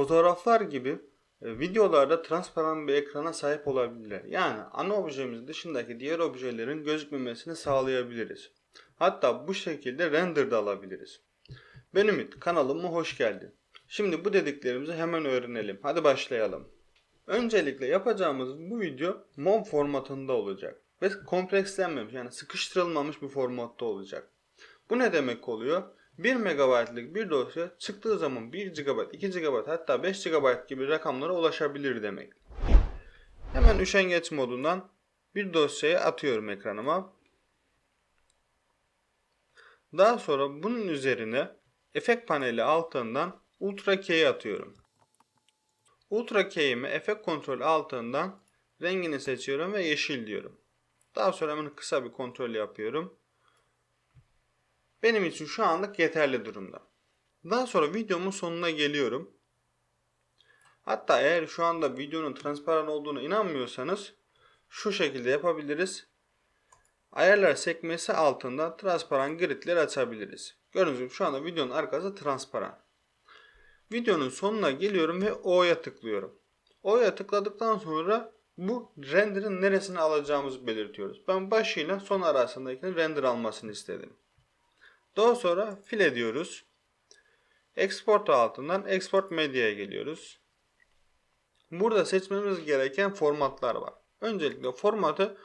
fotoğraflar gibi e, videolarda transparan bir ekrana sahip olabilirler. Yani ana objemiz dışındaki diğer objelerin gözükmemesini sağlayabiliriz. Hatta bu şekilde render de alabiliriz. Ben Ümit, kanalıma hoş geldin. Şimdi bu dediklerimizi hemen öğrenelim. Hadi başlayalım. Öncelikle yapacağımız bu video MOV formatında olacak. Ve komplekslenmemiş yani sıkıştırılmamış bir formatta olacak. Bu ne demek oluyor? 1 MB'lık bir dosya çıktığı zaman 1 GB, 2 GB hatta 5 GB gibi rakamlara ulaşabilir demek. Hemen üşengeç modundan bir dosyayı atıyorum ekranıma. Daha sonra bunun üzerine efekt paneli altından Ultra Key'i atıyorum. Ultra Key'imi efekt kontrol altından rengini seçiyorum ve yeşil diyorum. Daha sonra hemen kısa bir kontrol yapıyorum. Benim için şu anlık yeterli durumda. Daha sonra videomun sonuna geliyorum. Hatta eğer şu anda videonun transparan olduğunu inanmıyorsanız şu şekilde yapabiliriz. Ayarlar sekmesi altında transparan gridler açabiliriz. Gördüğünüz gibi şu anda videonun arkası transparan. Videonun sonuna geliyorum ve O'ya tıklıyorum. O'ya tıkladıktan sonra bu render'ın neresini alacağımızı belirtiyoruz. Ben başıyla son arasındaki render almasını istedim. Daha sonra file diyoruz. Export altından Export Media'ya geliyoruz. Burada seçmemiz gereken formatlar var. Öncelikle formatı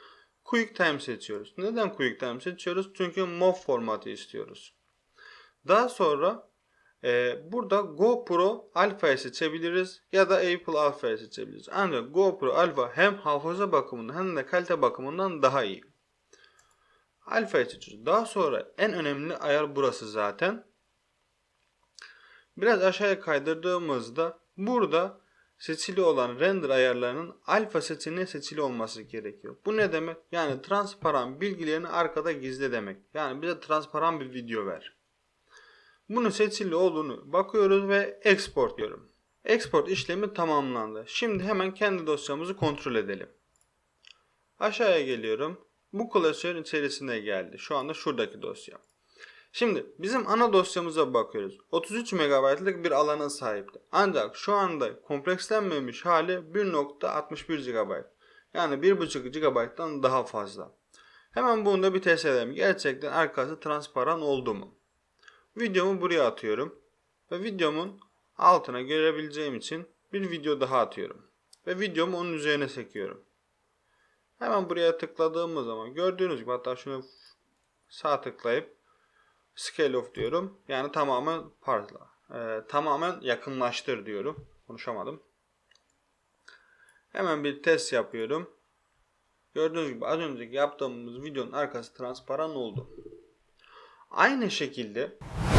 QuickTime seçiyoruz. Neden QuickTime seçiyoruz? Çünkü MOV formatı istiyoruz. Daha sonra e, burada GoPro Alpha'yı seçebiliriz ya da Apple Alpha'yı seçebiliriz. Ancak GoPro Alpha hem hafıza bakımından hem de kalite bakımından daha iyi. Alfa'yı seçiyoruz. Daha sonra en önemli ayar burası zaten. Biraz aşağıya kaydırdığımızda burada seçili olan render ayarlarının alfa seçeneği seçili olması gerekiyor. Bu ne demek? Yani transparan bilgilerini arkada gizle demek. Yani bize transparan bir video ver. Bunun seçili olduğunu bakıyoruz ve export diyorum. Export işlemi tamamlandı. Şimdi hemen kendi dosyamızı kontrol edelim. Aşağıya geliyorum. Bu klasörün içerisine geldi. Şu anda şuradaki dosya. Şimdi bizim ana dosyamıza bakıyoruz. 33 MB'lık bir alana sahipti. Ancak şu anda komplekslenmemiş hali 1.61 GB. Yani 1.5 GB'dan daha fazla. Hemen bunu da bir test edelim. Gerçekten arkası transparan oldu mu? Videomu buraya atıyorum. Ve videomun altına görebileceğim için bir video daha atıyorum. Ve videomu onun üzerine sekiyorum. Hemen buraya tıkladığımız zaman gördüğünüz gibi hatta şunu sağ tıklayıp scale off diyorum. Yani tamamen parla. Ee, tamamen yakınlaştır diyorum. Konuşamadım. Hemen bir test yapıyorum. Gördüğünüz gibi az önceki yaptığımız videonun arkası transparan oldu. Aynı şekilde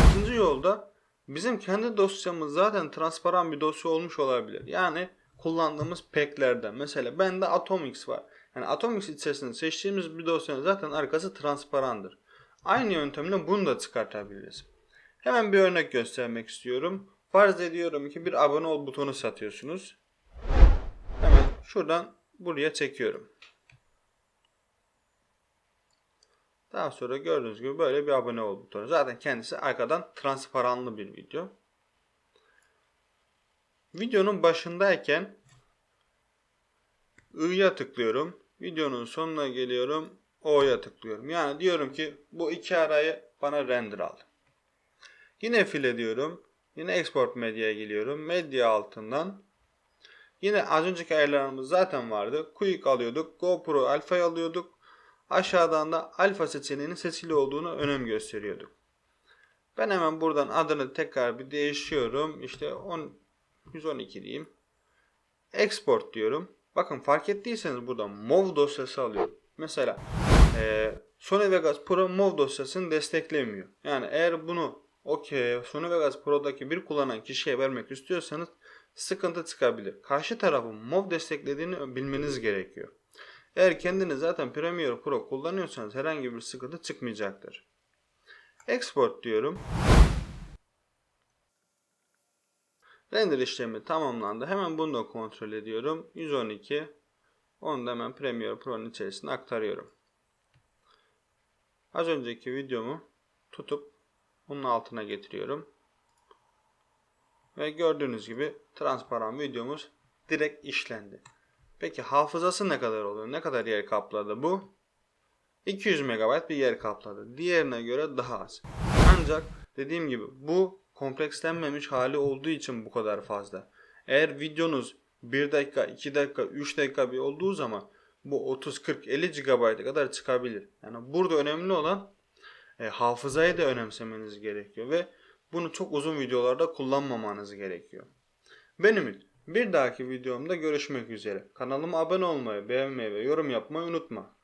ikinci yolda bizim kendi dosyamız zaten transparan bir dosya olmuş olabilir. Yani kullandığımız packlerden. Mesela bende Atomix var. Yani Atomix içerisinde seçtiğimiz bir dosyanın zaten arkası transparandır. Aynı yöntemle bunu da çıkartabiliriz. Hemen bir örnek göstermek istiyorum. Farz ediyorum ki bir abone ol butonu satıyorsunuz. Hemen şuradan buraya çekiyorum. Daha sonra gördüğünüz gibi böyle bir abone ol butonu. Zaten kendisi arkadan transparanlı bir video. Videonun başındayken I'ya tıklıyorum. Videonun sonuna geliyorum. O'ya tıklıyorum. Yani diyorum ki bu iki arayı bana render al. Yine file diyorum. Yine export medyaya geliyorum. Medya altından. Yine az önceki ayarlarımız zaten vardı. Quick alıyorduk. GoPro Alpha'yı alıyorduk. Aşağıdan da alfa seçeneğinin seçili olduğunu önem gösteriyorduk. Ben hemen buradan adını tekrar bir değişiyorum. İşte 10, 112 diyeyim. Export diyorum. Bakın fark ettiyseniz burada MOV dosyası alıyor. Mesela e, Sony Vegas Pro MOV dosyasını desteklemiyor. Yani eğer bunu okey Sony Vegas Pro'daki bir kullanan kişiye vermek istiyorsanız sıkıntı çıkabilir. Karşı tarafın MOV desteklediğini bilmeniz gerekiyor. Eğer kendiniz zaten Premiere Pro kullanıyorsanız herhangi bir sıkıntı çıkmayacaktır. Export diyorum. Render işlemi tamamlandı. Hemen bunu da kontrol ediyorum. 112. Onu da hemen Premiere Pro'nun içerisine aktarıyorum. Az önceki videomu tutup bunun altına getiriyorum. Ve gördüğünüz gibi transparan videomuz direkt işlendi. Peki hafızası ne kadar oluyor? Ne kadar yer kapladı bu? 200 MB bir yer kapladı. Diğerine göre daha az. Ancak dediğim gibi bu komplekslenmemiş hali olduğu için bu kadar fazla. Eğer videonuz 1 dakika, 2 dakika, 3 dakika bir olduğu zaman bu 30, 40, 50 GB'a kadar çıkabilir. Yani burada önemli olan e, hafızayı da önemsemeniz gerekiyor ve bunu çok uzun videolarda kullanmamanız gerekiyor. Ben. Bir dahaki videomda görüşmek üzere. Kanalıma abone olmayı, beğenmeyi ve yorum yapmayı unutma.